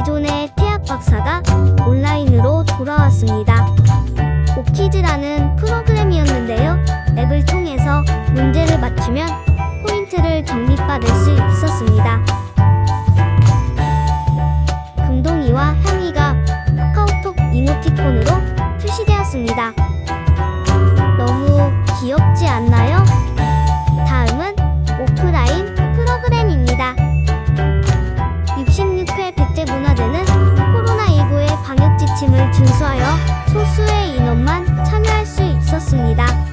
기존의 태학 박사가 온라인으로 돌아왔습니다. 오키즈라는 프로그램이었는데요. 앱을 통해서 문제를 맞추면 포인트를 적립받을 수 있었습니다. 금동이와 향이가 카카오톡 이모티콘으로 출시되었습니다. 너무 귀엽지 않나요? 국제 문화제는 코로나19의 방역 지침을 준수하여 소수의 인원만 참여할 수 있었습니다.